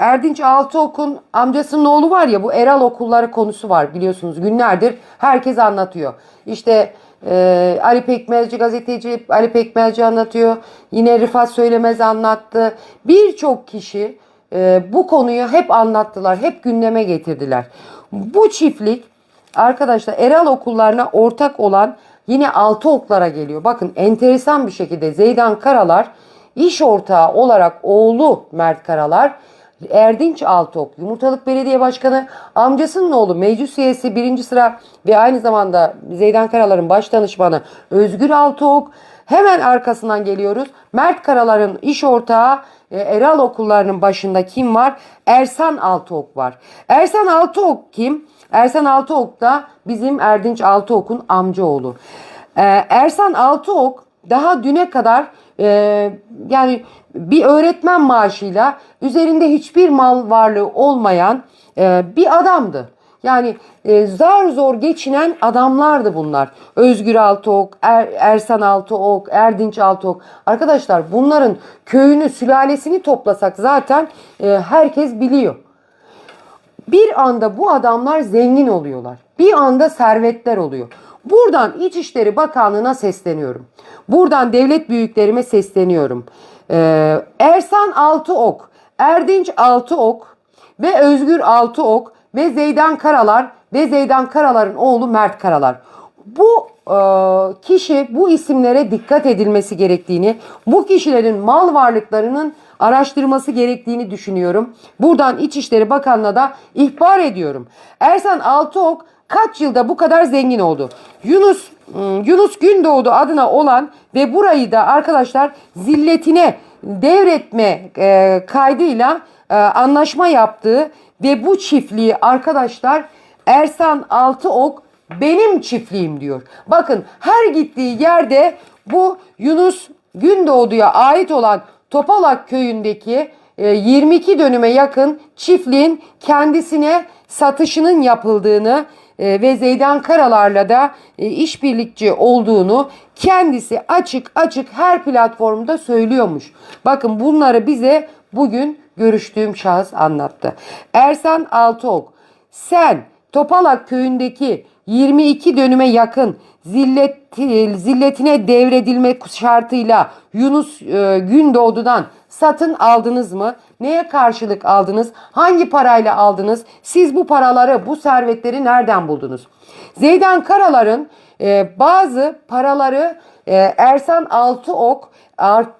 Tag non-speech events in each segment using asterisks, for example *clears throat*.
Erdinç Altıok'un amcasının oğlu var ya bu Eral okulları konusu var biliyorsunuz günlerdir herkes anlatıyor. İşte e, Ali Pekmezci gazeteci Ali Pekmezci anlatıyor. Yine Rıfat Söylemez anlattı. Birçok kişi e, bu konuyu hep anlattılar. Hep gündeme getirdiler. Bu çiftlik arkadaşlar Eral okullarına ortak olan yine altı oklara geliyor. Bakın enteresan bir şekilde Zeydan Karalar iş ortağı olarak oğlu Mert Karalar Erdinç Altok, Yumurtalık Belediye Başkanı, amcasının oğlu meclis üyesi birinci sıra ve aynı zamanda Zeydan Karalar'ın baş danışmanı Özgür Altok. Hemen arkasından geliyoruz. Mert Karalar'ın iş ortağı e, Eral okullarının başında kim var? Ersan Altıok var. Ersan Altıok kim? Ersan Altıok da bizim Erdinç Altıok'un amcaoğlu. Ee, Ersan Altıok daha düne kadar e, yani bir öğretmen maaşıyla üzerinde hiçbir mal varlığı olmayan e, bir adamdı. Yani e, zar zor geçinen adamlardı bunlar. Özgür Altıok, er, Ersan Altıok, Erdinç Altıok. Arkadaşlar bunların köyünü, sülalesini toplasak zaten e, herkes biliyor. Bir anda bu adamlar zengin oluyorlar. Bir anda servetler oluyor. Buradan İçişleri Bakanlığı'na sesleniyorum. Buradan devlet büyüklerime sesleniyorum. Ee, Ersan Altıok, Erdinç Altıok ve Özgür Altıok ve Zeydan Karalar ve Zeydan Karalar'ın oğlu Mert Karalar. Bu kişi bu isimlere dikkat edilmesi gerektiğini, bu kişilerin mal varlıklarının araştırması gerektiğini düşünüyorum. Buradan İçişleri Bakanlığı'na da ihbar ediyorum. Ersan Altıok kaç yılda bu kadar zengin oldu? Yunus hmm, Yunus Gündoğdu adına olan ve burayı da arkadaşlar zilletine devretme e, kaydıyla e, anlaşma yaptığı ve bu çiftliği arkadaşlar Ersan Altıok benim çiftliğim diyor. Bakın her gittiği yerde bu Yunus Gündoğdu'ya ait olan Topalak köyündeki e, 22 dönüme yakın çiftliğin kendisine satışının yapıldığını e, ve Zeydan Karalar'la da e, işbirlikçi olduğunu kendisi açık açık her platformda söylüyormuş. Bakın bunları bize bugün görüştüğüm şahıs anlattı. Ersan Altıok sen Topalak köyündeki 22 dönüme yakın zillet, zilletine devredilme şartıyla Yunus e, Gündoğdu'dan satın aldınız mı? Neye karşılık aldınız? Hangi parayla aldınız? Siz bu paraları, bu servetleri nereden buldunuz? Zeydan Karalar'ın e, bazı paraları e, Ersan Altıok,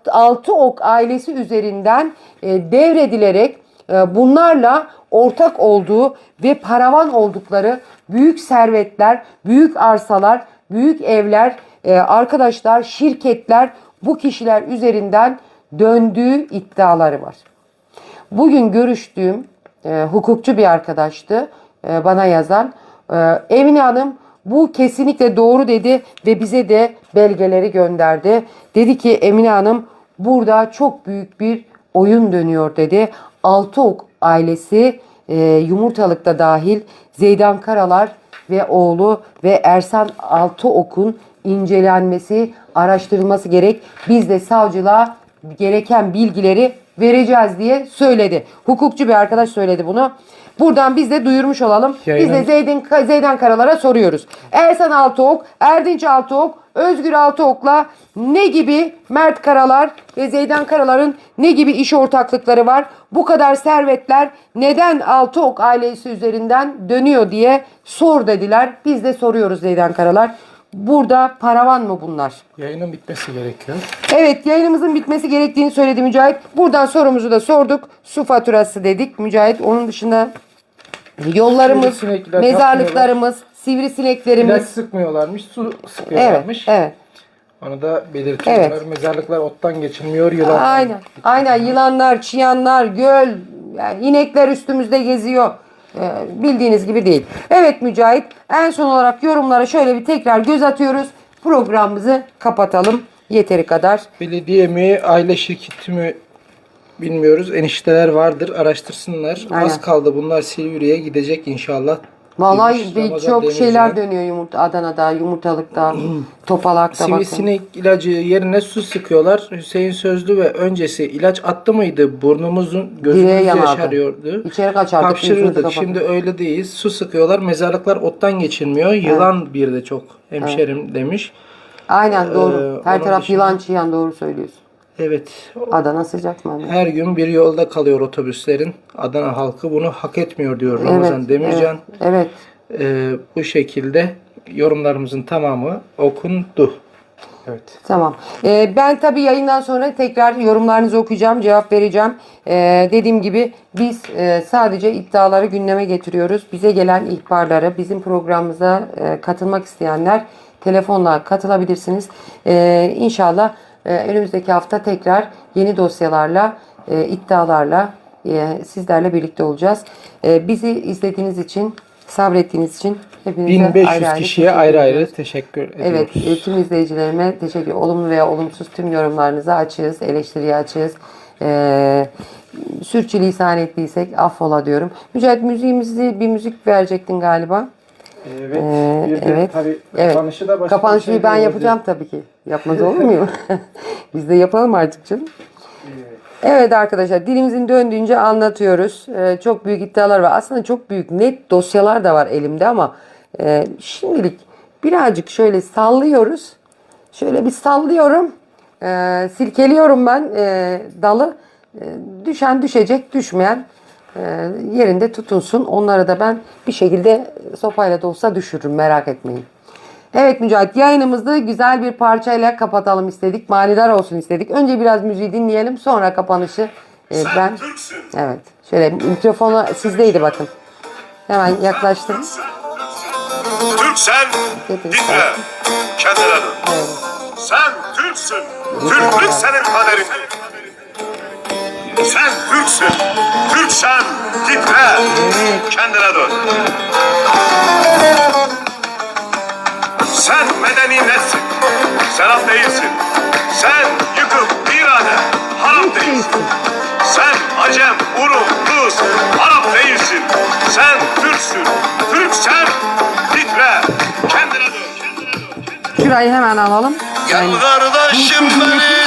Altıok ailesi üzerinden e, devredilerek bunlarla ortak olduğu ve paravan oldukları büyük servetler, büyük arsalar, büyük evler, e, arkadaşlar, şirketler bu kişiler üzerinden döndüğü iddiaları var. Bugün görüştüğüm e, hukukçu bir arkadaştı e, bana yazan. E, Emine Hanım bu kesinlikle doğru dedi ve bize de belgeleri gönderdi. Dedi ki Emine Hanım burada çok büyük bir oyun dönüyor dedi. Altıok ailesi e, Yumurtalık'ta dahil Zeydan Karalar ve oğlu ve Ersan Altıok'un incelenmesi, araştırılması gerek. Biz de savcılığa gereken bilgileri vereceğiz diye söyledi. Hukukçu bir arkadaş söyledi bunu. Buradan biz de duyurmuş olalım. Biz de Zeydan, Zeydan Karalar'a soruyoruz. Ersan Altıok, Erdinç Altıok, Özgür Altıok'la ne gibi Mert Karalar ve Zeydan Karalar'ın ne gibi iş ortaklıkları var? Bu kadar servetler neden Altıok ailesi üzerinden dönüyor diye sor dediler. Biz de soruyoruz Zeydan Karalar. Burada paravan mı bunlar? Yayının bitmesi gerekiyor. Evet yayınımızın bitmesi gerektiğini söyledi Mücahit. Buradan sorumuzu da sorduk. Su faturası dedik Mücahit. Onun dışında yollarımız, Sivrisinekler mezarlıklarımız, İlaç sivrisineklerimiz. sıkmıyorlarmış, su Evet, sıkıyorlarmış. evet. Onu da belirtiyorlar. Evet. Mezarlıklar ottan geçilmiyor, yılan. Aynen. Aynen yılanlar, çıyanlar, göl, yani inekler üstümüzde geziyor. Ee, bildiğiniz gibi değil. Evet Mücahit en son olarak yorumlara şöyle bir tekrar göz atıyoruz. Programımızı kapatalım. Yeteri kadar. Belediye mi, aile şirketi mi bilmiyoruz. Enişteler vardır, araştırsınlar. Aynen. Az kaldı bunlar Silivri'ye gidecek inşallah. Vallahi bir çok şeyler dönüyor yumurta Adana'da, yumurtalıkta, *clears throat* topalakta bakın. Sivrisinek ilacı yerine su sıkıyorlar. Hüseyin Sözlü ve öncesi ilaç attı mıydı? Burnumuzun gözümüz yaşarıyordu. İçeri kaçardık. Hapşırırdık. Şimdi öyle değil. Su sıkıyorlar. Mezarlıklar ottan geçilmiyor. Yılan bir de çok hemşerim demiş. Aynen doğru. Ee, Her taraf dışında- yılan çiyan doğru söylüyorsun. Evet. Adana sıcak mı? Her gün bir yolda kalıyor otobüslerin. Adana halkı bunu hak etmiyor diyor Ramazan Demircan. Evet. Ee, bu şekilde yorumlarımızın tamamı okundu. Evet. Tamam. Ee, ben tabii yayından sonra tekrar yorumlarınızı okuyacağım, cevap vereceğim. Ee, dediğim gibi biz e, sadece iddiaları gündeme getiriyoruz. Bize gelen ihbarları, bizim programımıza e, katılmak isteyenler telefonla katılabilirsiniz. Ee, inşallah önümüzdeki hafta tekrar yeni dosyalarla, e, iddialarla e, sizlerle birlikte olacağız. E, bizi izlediğiniz için, sabrettiğiniz için hepinize 1500 ayrı ayrı kişiye teşekkür ayrı ayrı teşekkür ediyoruz. Evet, tüm izleyicilerime teşekkür Olumlu veya olumsuz tüm yorumlarınızı açığız, eleştiriye açığız. Ee, sürçülisan ettiysek affola diyorum. Mücahit müziğimizi bir müzik verecektin galiba. Evet. Ee, bir de evet. tabii Evet. kapanışı da başka Kapanışı bir şey ben değil. yapacağım tabii ki. Yapmaz olur muyum? *laughs* Biz de yapalım artık canım. Evet arkadaşlar dilimizin döndüğünce anlatıyoruz. Ee, çok büyük iddialar var. Aslında çok büyük net dosyalar da var elimde ama e, şimdilik birazcık şöyle sallıyoruz. Şöyle bir sallıyorum. Ee, silkeliyorum ben e, dalı. E, düşen düşecek, düşmeyen e, yerinde tutunsun. Onları da ben bir şekilde sopayla da olsa düşürürüm merak etmeyin. Evet Mücahit yayınımızı güzel bir parçayla kapatalım istedik. Manidar olsun istedik. Önce biraz müziği dinleyelim sonra kapanışı e, ben... Evet şöyle mikrofonu sizdeydi bakın. Hemen yaklaştım. Türksen titre. Kendine dön. Evet. Sen Türksün. Türklük senin kaderin. Sen Türksün. Türksen titre. Kendine dön. Sen medeni netsin. Serap değilsin. Sen yıkıp irade. Harap değilsin. Sen Acem, Urum, Rus, Arap değilsin. Sen Türksün. Türksen titre. Kendine dön. Şurayı hemen alalım. Gel kardeşim beni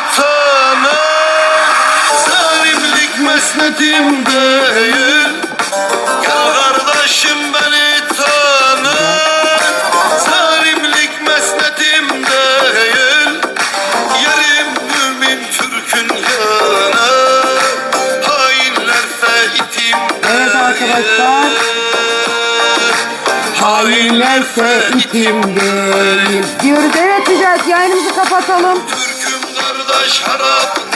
mesnetim değil. Gel kardeşim beni tanı Zalimlik mesnetim değil. Yerim mümin Türk'ün yanı. Hainlerse itim Evet arkadaşlar. Hainlerse itim değil. Diyoruz evet Mücahit yayınımızı kapatalım. Türk'üm kardeş harap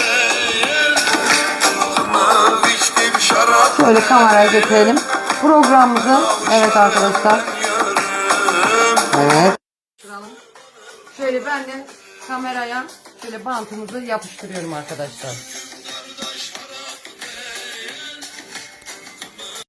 Şöyle kameraya getirelim. Programımızı evet arkadaşlar. Evet. Şöyle ben de kameraya şöyle bantımızı yapıştırıyorum arkadaşlar.